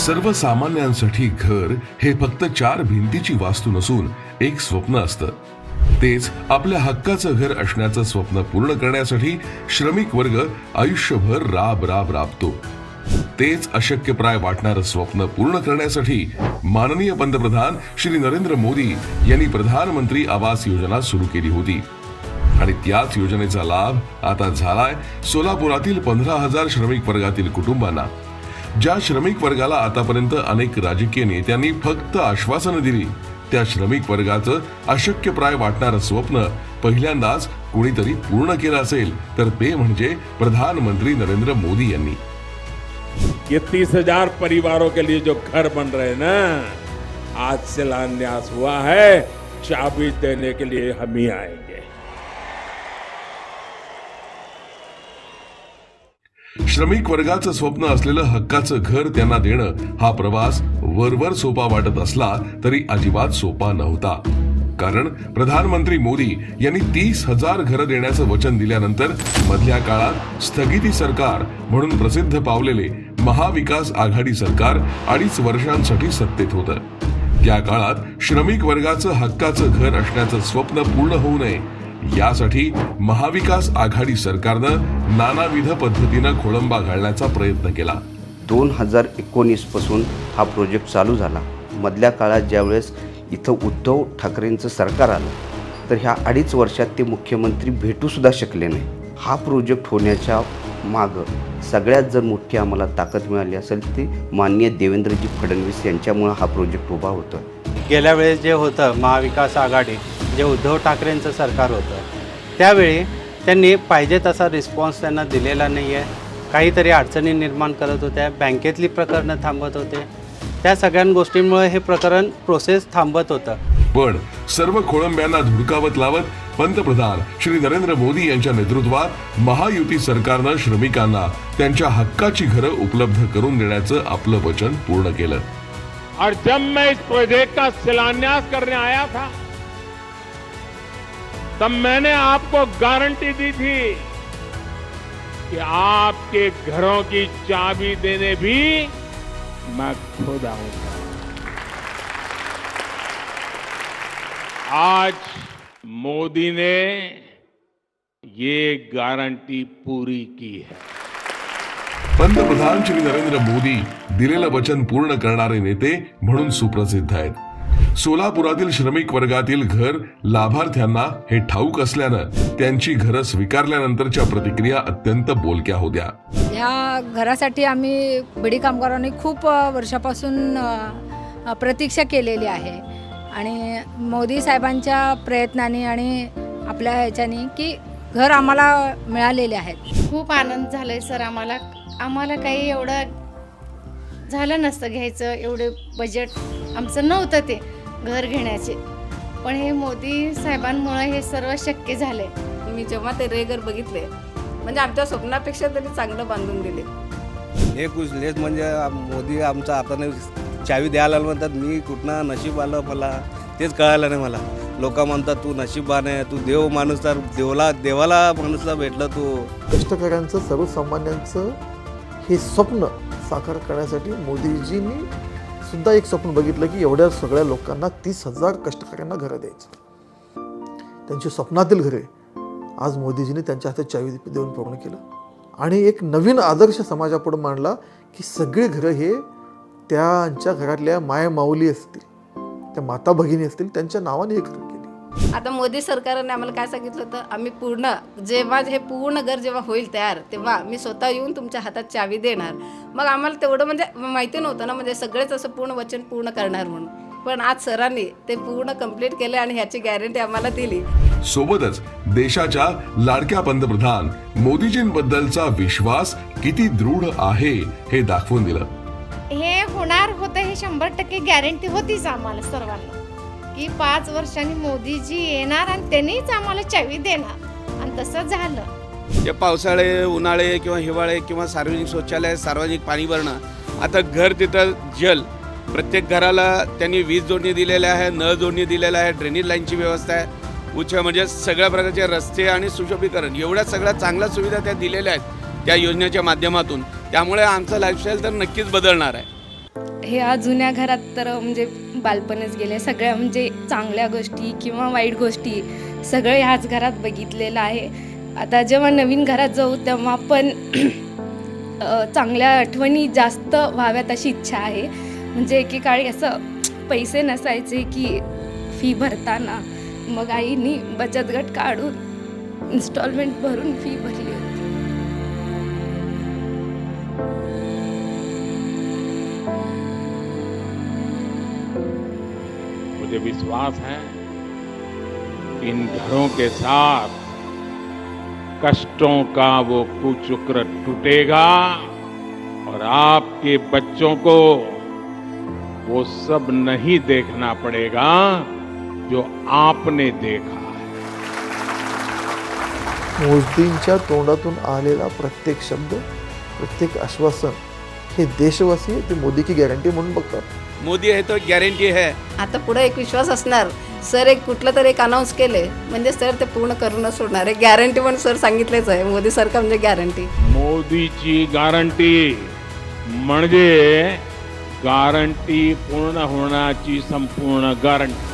सर्वसामान्यांसाठी घर हे फक्त चार भिंतीची वास्तू नसून एक स्वप्न असतं. तेच आपल्या हक्काचं घर असण्याचं स्वप्न पूर्ण करण्यासाठी श्रमिक वर्ग आयुष्यभर राब राब राबतो. तेच अशक्यप्राय वाटणारं स्वप्न पूर्ण करण्यासाठी माननीय पंतप्रधान श्री नरेंद्र मोदी यांनी प्रधानमंत्री आवास योजना सुरू केली होती. आणि त्याच योजनेचा लाभ आता झालाय सोलापुरातील पंधरा हजार श्रमिक वर्गातील कुटुंबांना. ज्या श्रमिक वर्गाला आतापर्यंत अनेक राजकीय नेत्यांनी फक्त आश्वासनं दिली त्या श्रमिक वर्गाचं अशक्यप्राय वाटणारं स्वप्न पहिल्यांदाच कोणीतरी पूर्ण केलं असेल तर ते म्हणजे प्रधानमंत्री नरेंद्र मोदी यांनी. ये तीस हजार परिवारों के लिए जो घर बन रहे ना आज शिलान्यास हुआ है चाबी देने के लिए हम ही आएंगे। श्रमिक वर्गाचं स्वप्न असलेलं हक्काचं घर त्यांना देणं हा प्रवास वरवर सोपा वाटत असला तरी अजिबात सोपा नव्हता. कारण प्रधानमंत्री मोदी यांनी तीस हजार घरं देण्याचं वचन दिल्यानंतर मधल्या काळात स्थगिती सरकार म्हणून प्रसिद्ध पावलेले महाविकास आघाडी सरकार अडीच वर्षांसाठी सत्तेत होतं. त्या काळात श्रमिक वर्गाचं हक्काचं घर असण्याचं स्वप्न पूर्ण होऊ नये यासाठी महाविकास आघाडी सरकारनं नानाविध पद्धतीनं खोळंबा घालण्याचा प्रयत्न केला. दोन हजार एकोणीसपासून हा प्रोजेक्ट चालू झाला. मधल्या काळात ज्यावेळेस इथं उद्धव ठाकरेंचं सरकार आलं तर ह्या अडीच वर्षात ते मुख्यमंत्री भेटूसुद्धा शकले नाही. हा प्रोजेक्ट होण्याच्या मागं सगळ्यात जर मोठी आम्हाला ताकद मिळाली असेल ती माननीय देवेंद्रजी फडणवीस यांच्यामुळं हा प्रोजेक्ट उभा होतो. गेल्या वेळेस जे होतं महाविकास आघाडी जे उद्धव ठाकरेंचं सरकार होतं त्यावेळी त्यांनी पाहिजे तसा रिस्पॉन्स त्यांना दिलेला नाही आहे काहीतरी अडचणी निर्माण करत होत्या बँकेतली प्रकरणं थांबत होते. त्या सगळ्या गोष्टींमुळे हे प्रकरण प्रोसेस थांबत होतं. पण सर्व खोळंब्यांना धुडकावत लावत पंतप्रधान श्री नरेंद्र मोदी यांच्या नेतृत्वात महायुती सरकारनं श्रमिकांना त्यांच्या हक्काची घरं उपलब्ध करून देण्याचं आपलं वचन पूर्ण केलं. और जब मैं इस प्रोजेक्ट का शिलान्यास करने आया था तब मैंने आपको गारंटी दी थी कि आपके घरों की चाबी देने भी मैं खुद आऊँगा। आज मोदी ने ये गारंटी पूरी की है। पंतप्रधान श्री नरेंद्र मोदी दिलेलं वचन पूर्ण करणारे नेते म्हणून सुप्रसिद्ध आहेत। सोलापुरातील श्रमिक वर्गातील घर लाभार्थ्यांना हे ठाऊक असल्यानं त्यांची घरं स्वीकारल्यानंतरच्या प्रतिक्रिया अत्यंत बोलक्या होत्या. ह्या घरासाठी आम्ही बिडी कामगारांनी खूप वर्षापासून प्रतीक्षा केलेली आहे. आणि मोदी साहेबांच्या प्रयत्नाने आणि आपल्या ह्याच्याने की घर आम्हाला मिळालेले आहेत. खूप आनंद झालाय सर आम्हाला. आम्हाला काही एवढं झालं नसतं घ्यायचं एवढे बजेट आमचं नव्हतं ते. घर घेण्याचे. पण हे मोदी साहेबांमुळे हे सर्व शक्य झाले मी जेव्हा ते रेगर बघितले म्हणजे आमच्या स्वप्नापेक्षा तरी चांगलं बांधून दिले. हे कुशलेच म्हणजे मोदी आमचा हाताने चावी द्यायला म्हणतात मी कुठनं नशीब आलं मला? तेच कळालं नाही मला. लोक म्हणतात तू नशीबवान आहे तू देव माणूस तर देवला देवाला माणूसला भेटलं तू. कष्टकऱ्यांचं सर्वसामान्यांचं हे स्वप्न साकार करण्यासाठी मोदीजींनी सुद्धा एक स्वप्न बघितलं की एवढ्या सगळ्या लोकांना तीस हजार कष्टकऱ्यांना घरं द्यायचं. त्यांची स्वप्नातील घरे आज मोदीजींनी त्यांच्या हातात चावी देऊन पूर्ण केलं. आणि एक नवीन आदर्श समाजापुढे मांडला की सगळी घरं हे त्यांच्या घरातल्या माय माऊली असतील त्या माता भगिनी असतील त्यांच्या नावाने हे आता मोदी सरकारने आम्हाला काय सांगितलं होतं? आम्ही पूर्ण जेव्हा हे पूर्ण घर जेव्हा होईल तयार तेव्हा मी स्वतः येऊन तुमच्या हातात चावी देणार. मग आम्हाला तेवढं म्हणजे माहिती नव्हतं ना म्हणजे सगळेच असं पूर्ण वचन पूर्ण करणार म्हणून. पण आज सरांनी ते पूर्ण कंप्लीट केले आणि ह्याची गॅरंटी आम्हाला दिली. सोबतच देशाच्या लाडक्या पंतप्रधान मोदीजींबद्दलचा विश्वास किती दृढ आहे हे दाखवून दिलं. हे होणार होतं हे शंभर टक्के गॅरंटी होतीच आम्हाला सर्वांना. की पाच वर्षांनी मोदीजी येणार आणि त्यांनीच आम्हाला चावी देणार. आणि तसं झालं. जे पावसाळे उन्हाळे किंवा हिवाळे किंवा सार्वजनिक शौचालय सार्वजनिक पाणी भरणं आता घर तिथं जल. प्रत्येक घराला त्यांनी वीज जोडणी दिलेल्या आहे नळ जोडणी दिलेल्या आहे ड्रेनेज लाईनची व्यवस्था आहे. उच्च म्हणजे सगळ्या प्रकारचे रस्ते आणि सुशोभीकरण एवढ्या सगळ्या चांगल्या सुविधा त्या दिलेल्या आहेत त्या योजनेच्या माध्यमातून. त्यामुळे आमचं लाईफस्टाईल तर नक्कीच बदलणार आहे. ह्या जुन्या घरात तर म्हणजे बालपणच गेले. सगळ्या म्हणजे चांगल्या गोष्टी किंवा वाईट गोष्टी सगळं ह्याच घरात बघितलेलं आहे. आता जेव्हा नवीन घरात जाऊ तेव्हा पण चांगल्या आठवणी जास्त व्हाव्यात अशी इच्छा आहे. म्हणजे एकेकाळी असं पैसे नसायचे की फी भरताना. मग आईनी बचत गट काढून इन्स्टॉलमेंट भरून फी भरली होती. मुझे विश्वास है इन घरों के साथ कष्टों का वो कुचक्र टूटेगा और आपके बच्चों को वो सब नहीं देखना पड़ेगा जो आपने देखा है। मोदींच्या तोंडातून आलेला प्रत्येक शब्द, प्रत्येक आश्वासन हे देशवासी ते मोदी की गॅरंटी म्हणून बघतात. मोदी है तो गॅरंटी है आता पुढे एक विश्वास असणार. सर एक कुठलं तरी एक अनाऊन्स केले. म्हणजे सर ते पूर्ण करूनच सोडणार. आहे गॅरंटी पण सर सांगितलेच आहे. मोदी सरकार म्हणजे गॅरंटी मोदीची गॅरंटी म्हणजे गॅरंटी पूर्ण होण्याची संपूर्ण गॅरंटी